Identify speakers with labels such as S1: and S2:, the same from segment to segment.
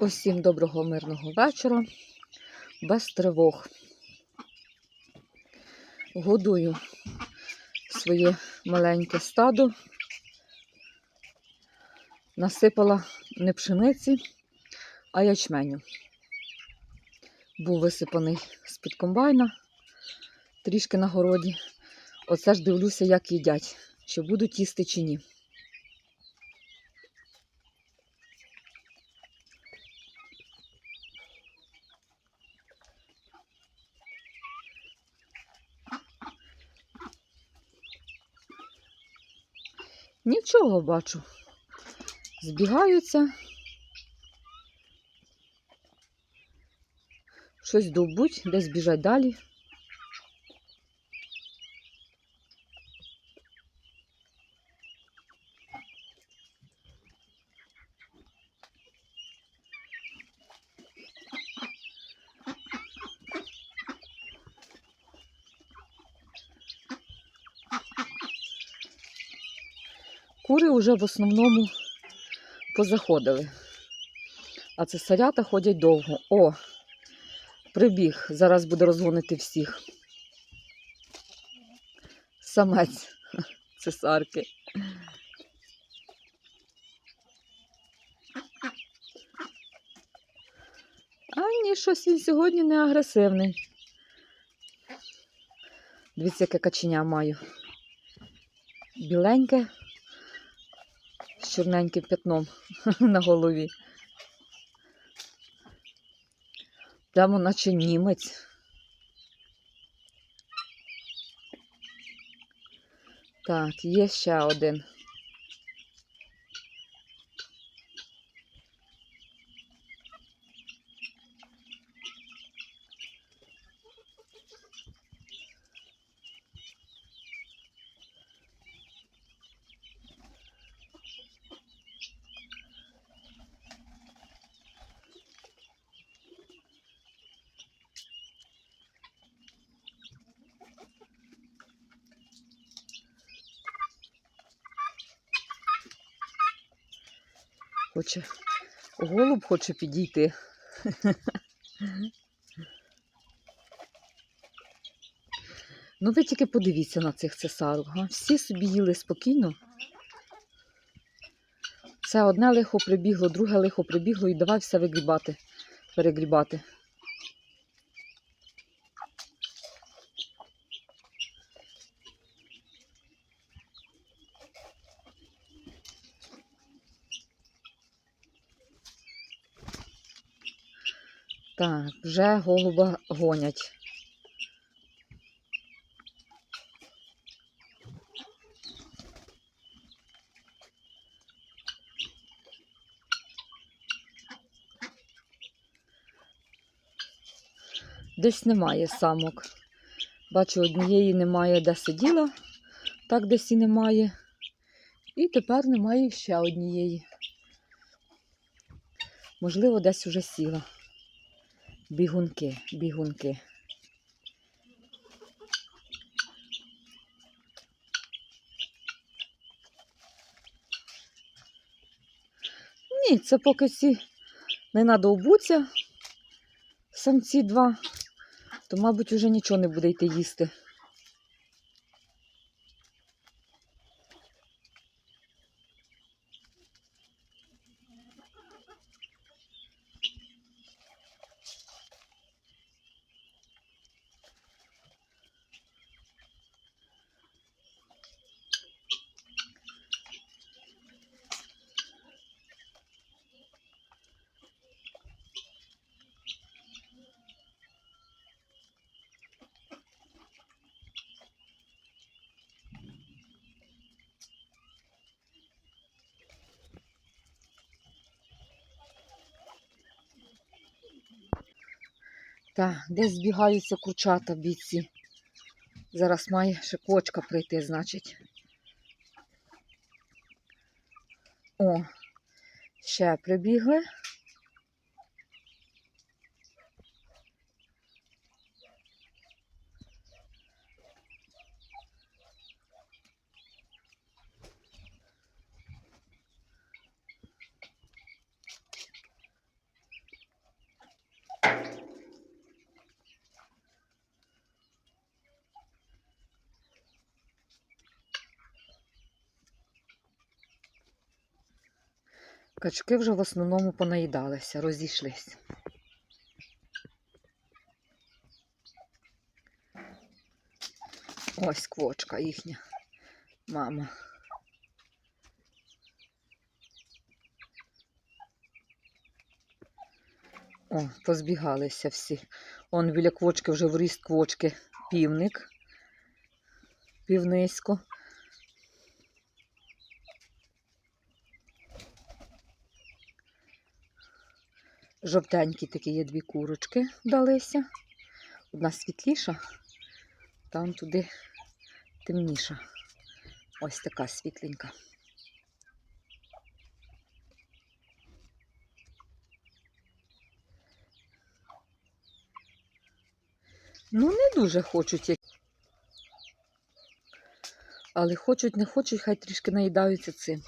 S1: Усім доброго мирного вечора, без тривог. Годую своє маленьке стадо. Насипала не пшениці, а ячменю. Був висипаний з-під комбайна, трішки на городі. Оце ж дивлюся, як їдять, чи будуть їсти, чи ні. Нічого бачу. Збігаються. Щось довбуть, десь біжать далі. Кури вже в основному позаходили. А цесарята ходять довго. О, прибіг. Зараз буде розгонити всіх. Самець цесарки. А ні, щось він сьогодні не агресивний. Дивіться, яке каченя маю. Біленьке чорненьким пятном на голові. Прямо наче німець. Так, є ще один. Хоче, голуб хоче підійти. Ну, ви тільки подивіться на цих цесарок. Га? Всі собі їли спокійно. Це одне лихо прибігло, друге лихо прибігло і давай все вигрібати, перегрібати. Так, вже голуба гонять. Десь немає самок. Бачу, однієї немає, де сиділа, так десь і немає. І тепер немає ще однієї. Можливо, десь уже сіла. Бігунки, бігунки. Ні, це поки всі не надовбуться, самці два, то, мабуть, вже нічого не буде йти їсти. Так, десь збігаються курчата бійці. Зараз має ще кочка прийти, значить. О, ще прибігли. Качки вже в основному понаїдалися, розійшлись. Ось квочка їхня мама. О, позбігалися всі. Он біля квочки вже вріс квочки півник. Півнисько. Жовтенькі такі є дві курочки вдалися. Одна світліша, там туди темніша. Ось така світленька. Ну, не дуже хочуть. Але хочуть, не хочуть, хай трішки наїдаються цим.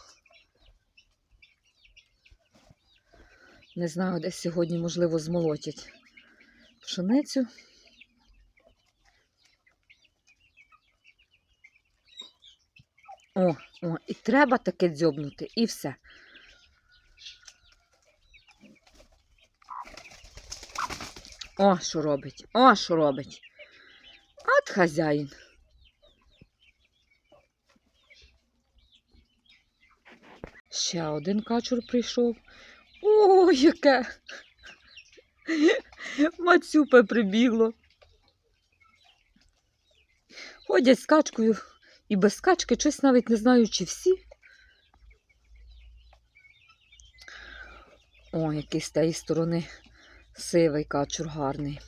S1: Не знаю, десь сьогодні, можливо, змолотять пшеницю. О, о, і треба таке дзьобнути, і все. О, що робить, о, що робить. От хазяїн. Ще один качур прийшов. О, яке! Мацюпе прибігло. Ходять з качкою і без качки, щось навіть не знаю, чи всі. О, який з тієї сторони сивий качур гарний.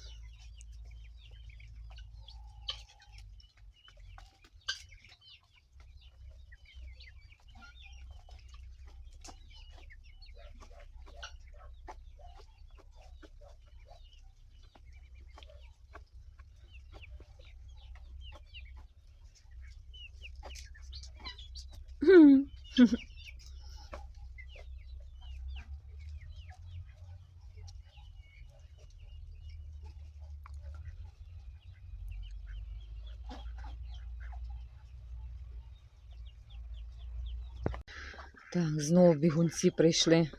S1: Так, знову бігунці прийшли.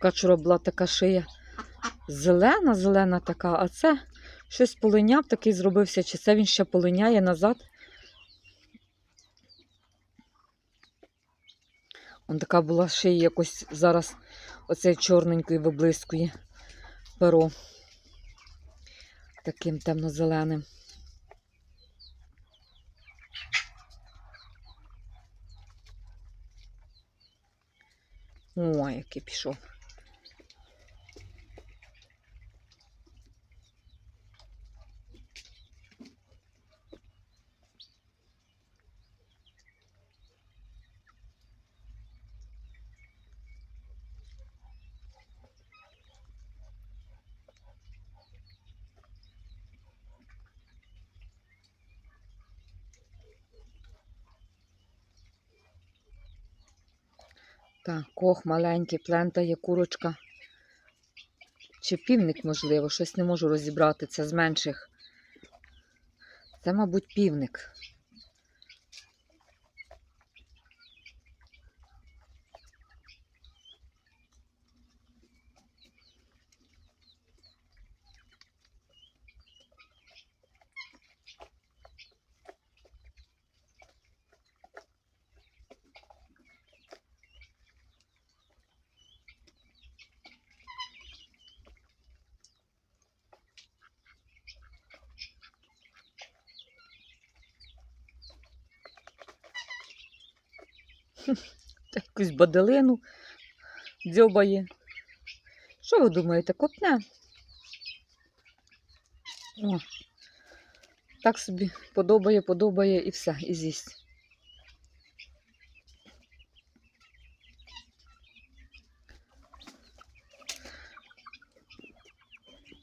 S1: Качура була така шия зелена, зелена така, а це щось полиняв, такий зробився. Чи це він ще полиняє назад? Он така була шия якось зараз оцей чорненький виблискує перо таким темно-зеленим. Ой, який пішов. Так, кох маленький, плентає курочка. Чи півник, можливо, щось не можу розібрати. Це з менших. Це, мабуть, півник. Та якусь баделину дзьобає. Що ви думаєте, котне? О, так собі подобає, подобає і все, і з'їсть.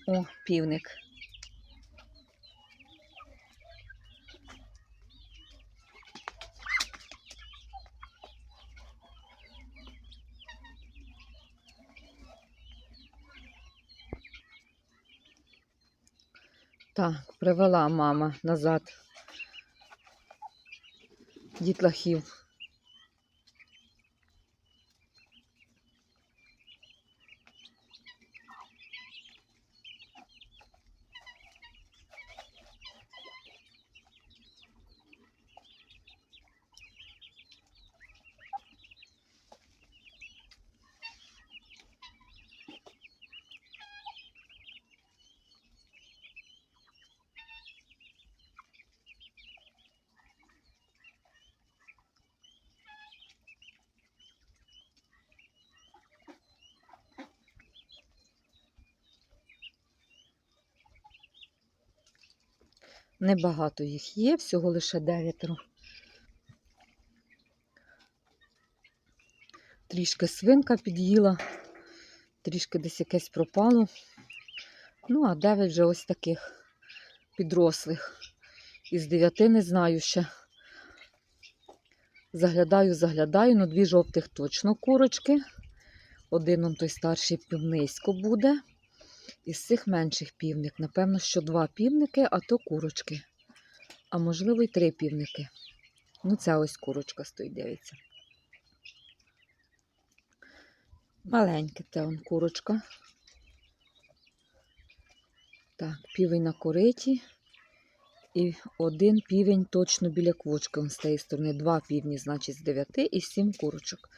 S1: О, півник. Так, привела мама назад дітлахів. Небагато їх є, всього лише дев'ятеро. Трішки свинка під'їла, трішки десь якесь пропало. Ну, а дев'ять вже ось таких підрослих. Із дев'яти не знаю ще. Заглядаю, заглядаю, ну дві жовтих точно курочки. Один он той старший півнисько буде. Із цих менших півник. Напевно, що два півники, а то курочки. А можливо, й три півники. Ну, ця ось курочка стоїть, дивиться. Маленьке те он курочка. Так, півень на кориті. І один півень точно біля квочки. З тієї сторони. Два півні, значить, з дев'яти і сім курочок.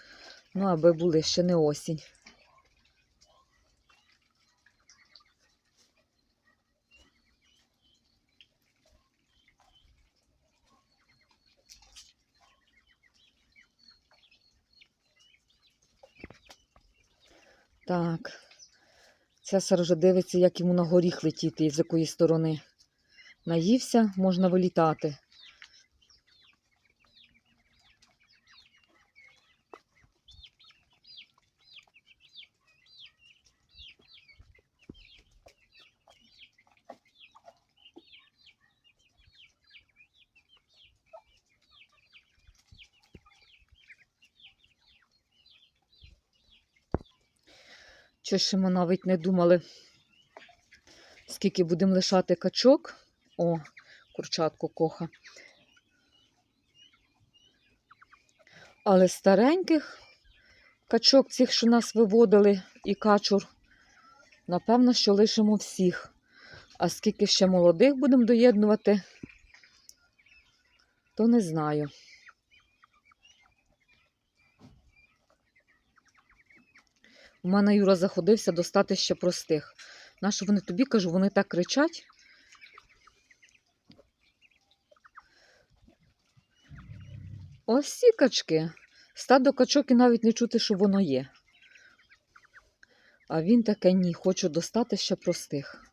S1: Ну, аби були ще не осінь. Так. Цесар вже дивиться, як йому на горіх летіти і з якої сторони. Наївся, можна вилітати. Що ще ми навіть не думали, скільки будемо лишати качок. О, курчатку коха. Але стареньких качок, цих, що нас виводили, і качур, напевно, що лишимо всіх. А скільки ще молодих будемо доєднувати, то не знаю. У мене Юра заходився достати ще простих. Нащо вони тобі кажу, вони так кричать. Ось ці качки. Стадо качок і навіть не чути, що воно є. А він таке ні, хочу достати ще простих.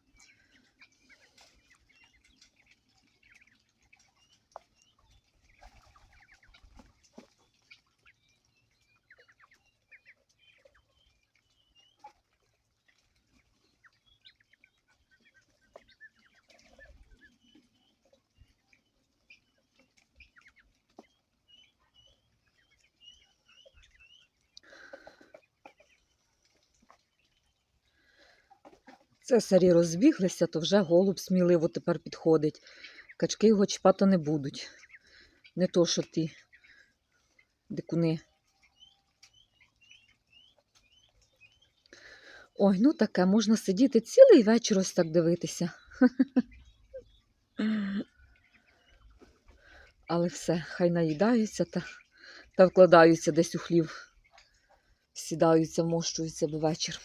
S1: Цесарі розбіглися, то вже голуб сміливо тепер підходить. Качки його чіпати не будуть. Не то, що ті дикуни. Ой, ну таке, можна сидіти цілий вечір ось так дивитися. Але все, хай наїдаються та, та вкладаються десь у хлів. Сідаються, мощуються до вечір.